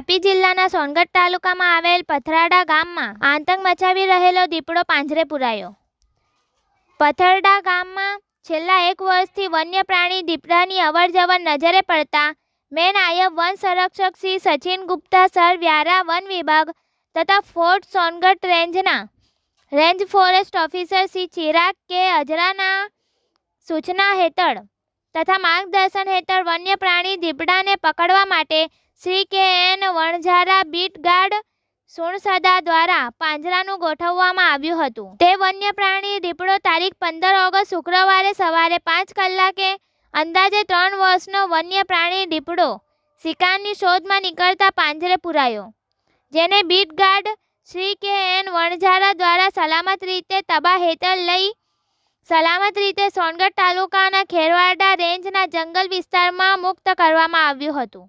તાપી જિલ્લાના સોનગઢ તાલુકામાં આવેલ પથરાડા ગામમાં આતંક મચાવી રહેલો દીપડો પાંજરે પુરાયો. પથરડા ગામમાં છેલ્લા એક વર્ષથી વન્ય પ્રાણી દીપડાની અવરજવર નજરે પડતા મેન આયબ વન સંરક્ષક શ્રી સચિન ગુપ્તા, સર વ્યારા વન વિભાગ તથા ફોર્ટ સોનગઢ રેન્જના range forest officer Shri Chirag K અજરાના સૂચના હેઠળ તથા માર્ગદર્શન હેઠળ વન્ય પ્રાણી દીપડાને પકડવા માટે Shri K N Vanzara beat guard Sunsada દ્વારા પાંજરાનું ગોઠવવામાં આવ્યું હતું. તે વન્ય પ્રાણી દીપડો તારીખ પંદર ઓગસ્ટ શુક્રવારે સવારે પાંચ કલાકે, અંદાજે ત્રણ વર્ષનો વન્ય પ્રાણી દીપડો શિકારની શોધમાં નીકળતા પાંજરે પુરાયો. જેને bit guard Shri K N Vanzara દ્વારા સલામત રીતે તબા હેઠળ લઈ, સલામત રીતે સોનગઢ તાલુકાના ખેરવાડા રેન્જના જંગલ વિસ્તારમાં મુક્ત કરવામાં આવ્યું હતું.